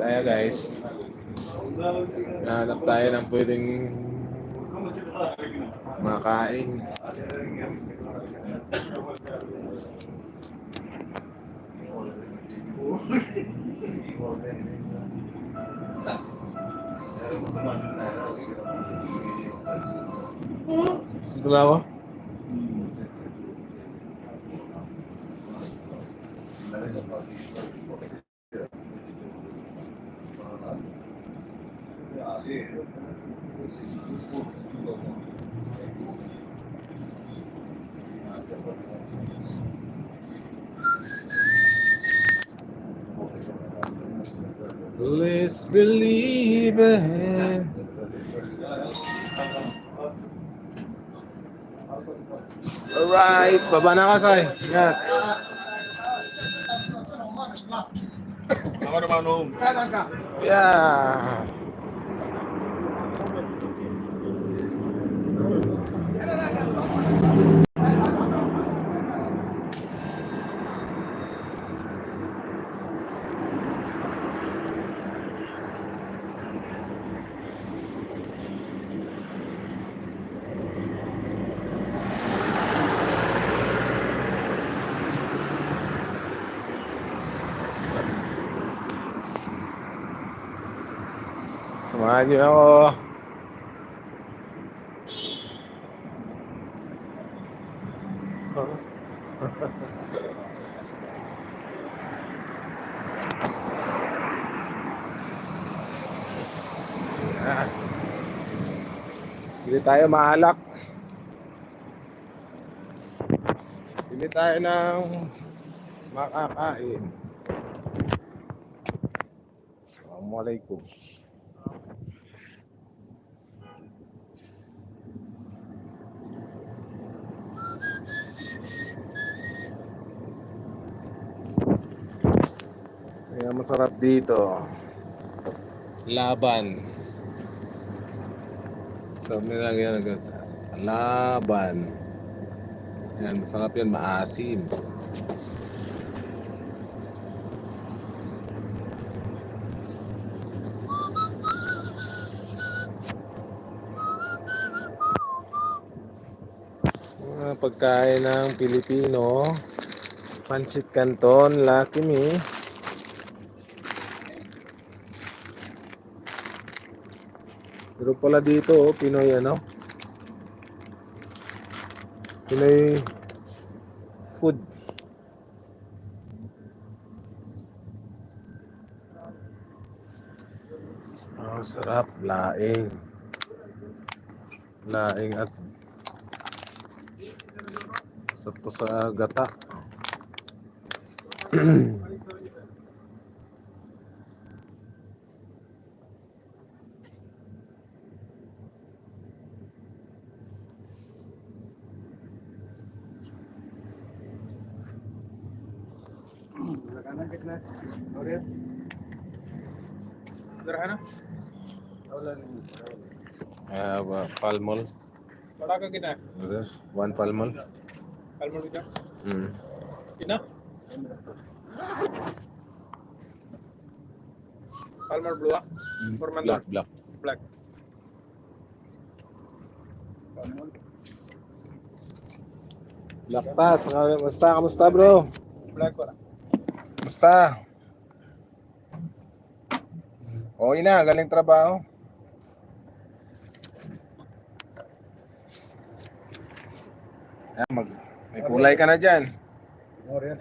tayo guys. Hanap tayo ng pwedeng makain. Dito Let's believe it. Alright, baba na ka, Sai. Ingat. Yeah. Samahan niyo ako. Bili tayo maalak. Bili tayo ng makakain. Assalamualaikum. Kaya masarap dito. Laban. Sabi nila yan guys. Laban. Yan, masarap yan, maasim. Pagkain ng Pilipino. Pancit Canton, Lucky Pero pala dito, oh, Pinoy ano? Pinoy food. Oh, sarap. Laing. Laing at sakto sa gata. palmol. Bada ka kita. Yes, one palmol. Kalmar kita. Mm. Ina. Palmar blue ah. Forman Black, black. Black. Black pass. Kamusta? Kamusta, bro? Black wala. Kamusta? Okay na, galing trabaho. Ayan, mag, may ah, kulay ka na dyan. Oriel.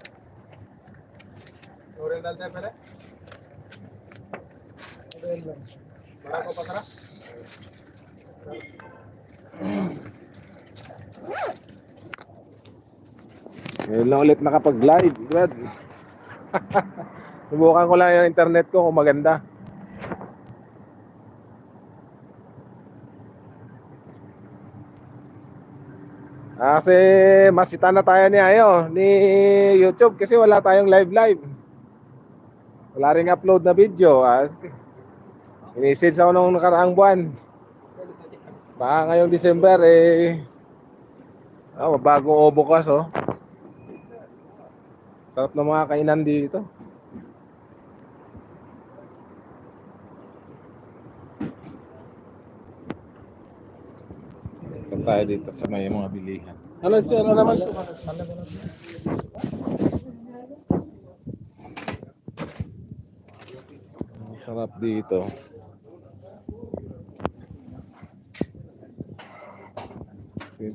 Oriel dal tayo pala? Oriel lang. Marako? Ngayon lang ulit nakapag-glide, Subukan ko lang yung internet ko kung maganda. Kasi masita na tayo ni Ayo, ni YouTube kasi wala tayong live live. Wala ring upload na video. Ah. Inisid ako nung nakaraang buwan. Baka ngayong December eh ah, bagong o bukas oh. Sarap ng mga kainan dito. Tayo dito sa may mga bilihan. Ano siya? Ano naman siya? Sarap dito.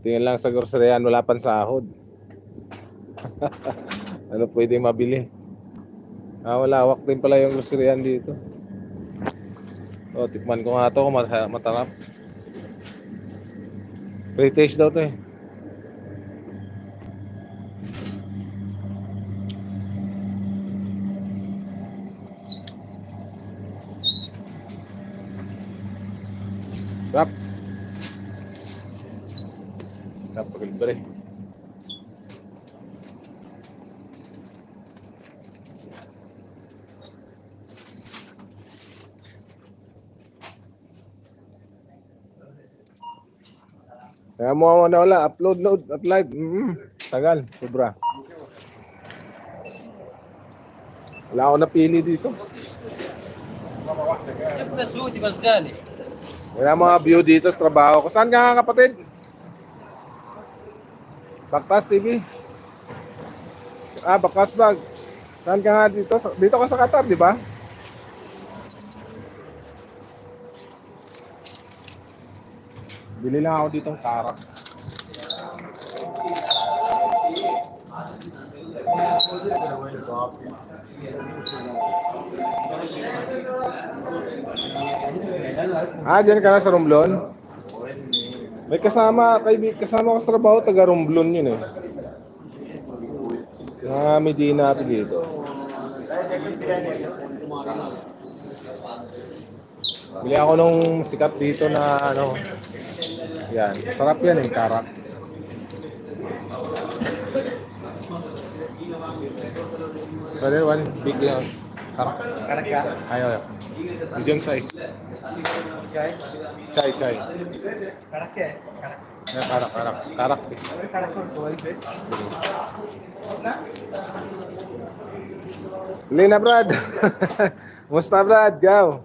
Tingin lang sa groceryan, wala pang sahod. ano pwede mabili? Ah, wala. Hawak din pala yung groceryan dito. Oh, tikman ko nga to kung mata- matarap. Pre-taste daw to eh. Sarap. Sarap pagkalibari. Kaya mo na wala, upload, load, at live. Mm, tagal, sobra. Wala ako napili dito. Wala mga view dito sa trabaho ko. Saan ka nga kapatid? Baktas TV. Ah, Baktas Bag. Saan ka nga dito? Dito ka sa Qatar, di ba? Bili lang ako ditong karak. Ah, dyan ka na sa Romblon? May kasama, kay kasama ko sa trabaho, taga Romblon yun eh. Mga Medina dito. Bili ako nung sikat dito na ano. Yan, sarap yan eh, karak. Brother, one big yan. Karak. Karak ka? Ayaw, ayaw. Medium size. Chai, chai. Karak ka eh. Karak. Ya, karak, karak. Karak. Karak ko. Lina, Brad. Musta, Brad? Gaw.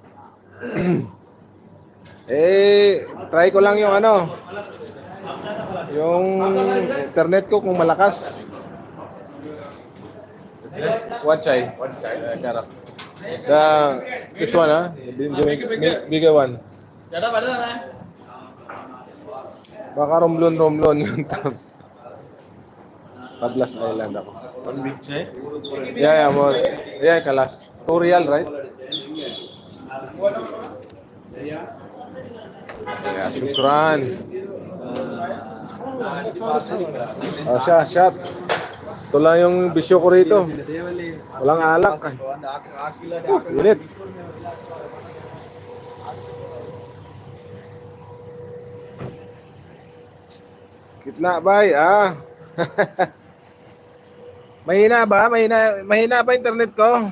eh, try ko lang yung ano. Yung internet ko kung malakas. One chai. One chai. Uh, karak. The, this one, ah. Big- big- bigger one. Sada pada na. Baka romlon-romlon yung tops. Tablas Island ako. One big check. Yeah, yeah, more. Yeah, kalas. Two real, right? Yeah, syukran. Oh, siya, shot. Ito lang yung bisyo ko rito. Walang alak. Uh, unit. Kitna bay, ah. mahina ba? Mahina, mahina ba internet ko?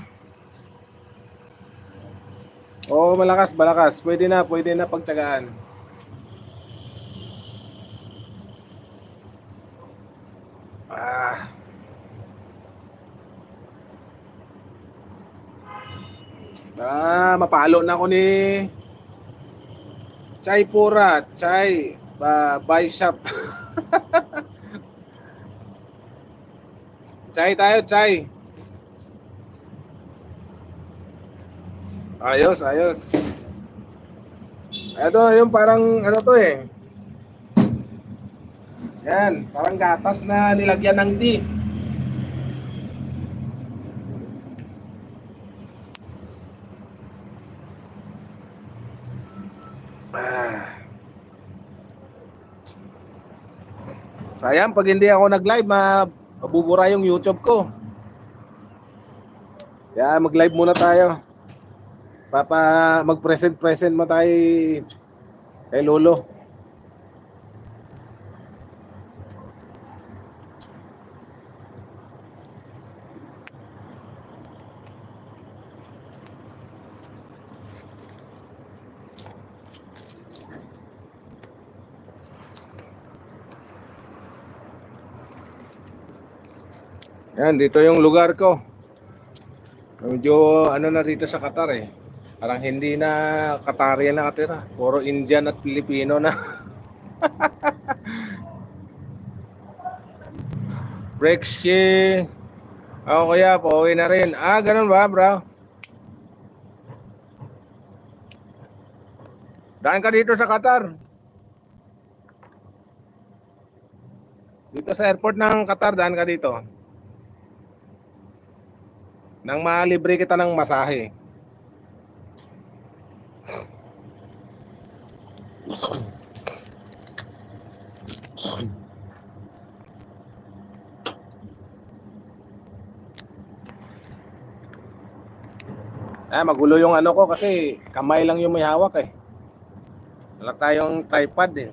Oo, malakas, malakas. Pwede na, pwede na pagtsagaan. Ah. Ah, mapalo na ako ni Chai Pura, Chai ba buy. Chai tayo, Chai. Ayos, ayos. Ito, yung parang ano to eh. Yan, parang gatas na nilagyan ng tea. Ah. Sayang, pag hindi ako nag-live, ma- mabubura yung YouTube ko. Kaya mag-live muna tayo. Papa, mag-present-present mo tayo kay Lolo. Yan, dito yung lugar ko. Medyo ano na rito sa Qatar eh. Parang hindi na Qatarian na katira. Puro Indian at Pilipino na. Brexie. Ako oh, kaya, pauwi na rin. Ah, ganun ba, bro? Daan ka dito sa Qatar. Dito sa airport ng Qatar, daan ka dito. Nang malibre kita ng masahe. Ah, magulo yung ano ko kasi kamay lang yung may hawak eh. Wala tayong tripod eh.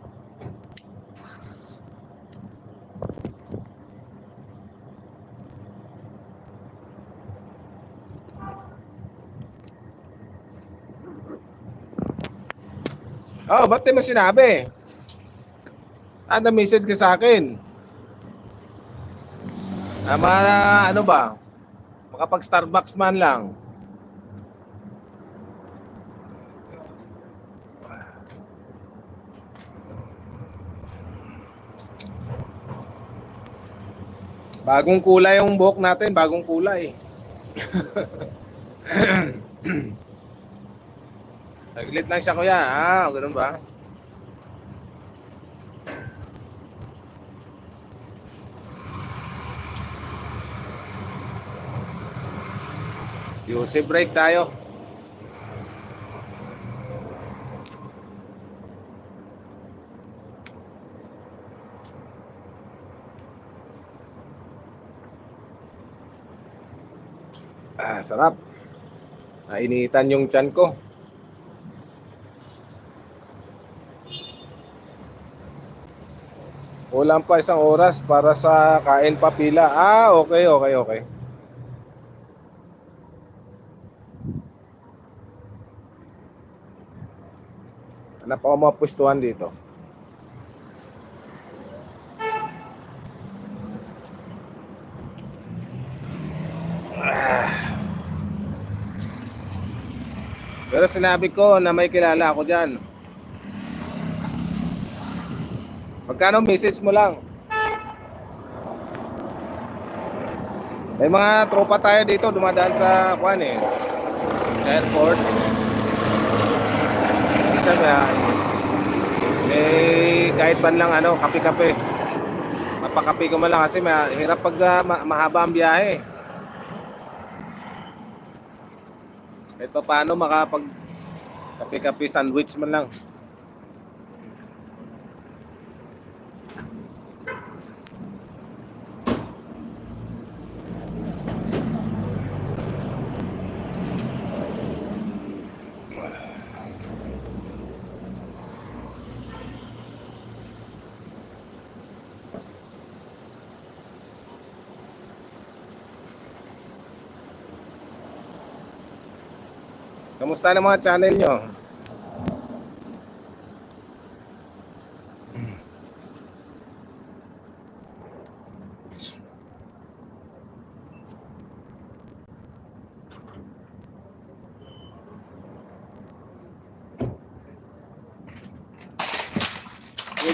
Oh, ba't di mo sinabi? Ah, na-message ka sa akin. Ah, ma- ano ba? Makapag Starbucks man lang. Bagong kulay yung buhok natin, bagong kulay. Saglit lang siya kuya. Ah, ganun ba? Yusi break tayo. Ah, sarap. Nainitan yung tiyan ko. Kulang pa isang oras para sa kain pa pila. Ah, okay, okay, okay. Hanap ako mga pwestuhan dito. Pero sinabi ko na may kilala ako dyan. Magkano message mo lang? May mga tropa tayo dito dumadaan sa kuan eh. Airport. Minsan may, may kahit man lang ano, kape-kape. Mapakape ko man lang kasi may, hirap pag ah, ma- mahaba ang biyahe. Kahit pa paano makapag kape-kape sandwich man lang. Kamusta na mga channel nyo? Hindi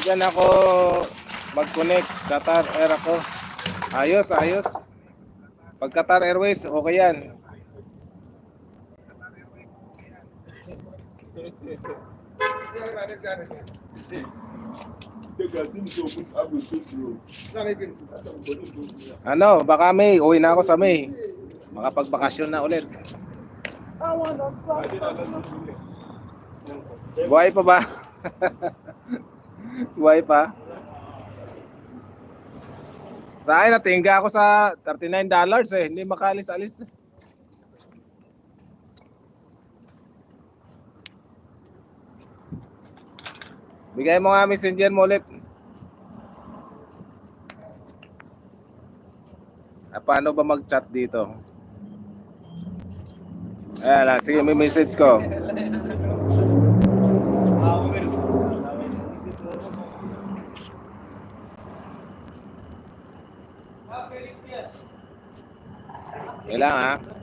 dyan ako mag-connect. Qatar Air ako. Ayos, ayos. Pag Qatar Airways, okay yan. Ano, baka may, uwi na ako sa May. Makapagbakasyon na ulit. Buhay pa ba? Buhay pa? Sa akin, natingga ako sa $39 eh. Hindi makalis-alis. Bigay mo nga messenger mo ulit. Ah, paano ba mag-chat dito? Ayan lang, sige may message ko. Kailang ha.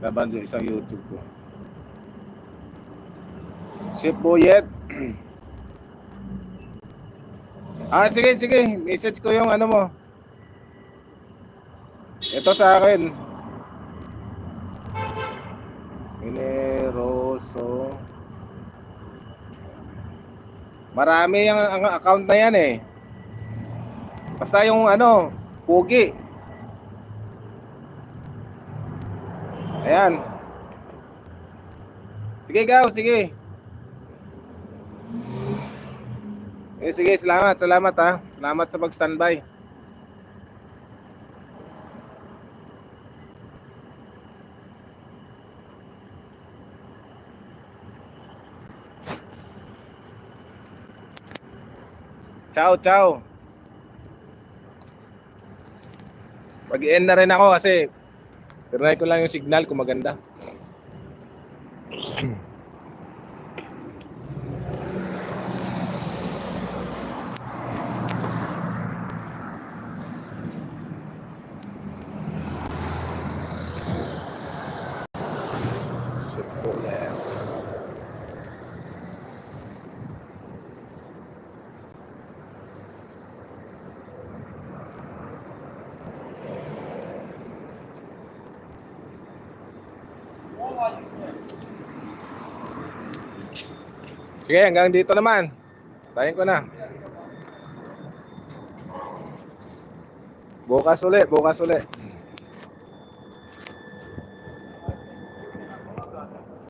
Laban yung isang YouTube ko. Chef Boyet. Ah, sige, sige. Message ko yung ano mo. Ito sa akin. Mineroso. Marami ang, ang account na yan eh. Basta yung ano, pugi. Ayan. Sige, Gaw, sige. Eh, sige, salamat, salamat ha. Salamat sa pag-standby. Ciao, ciao. Mag-end na rin ako kasi Tinry ko lang yung signal kung maganda. Sige, hanggang dito naman. Tayin ko na. Bukas ulit, bukas ulit.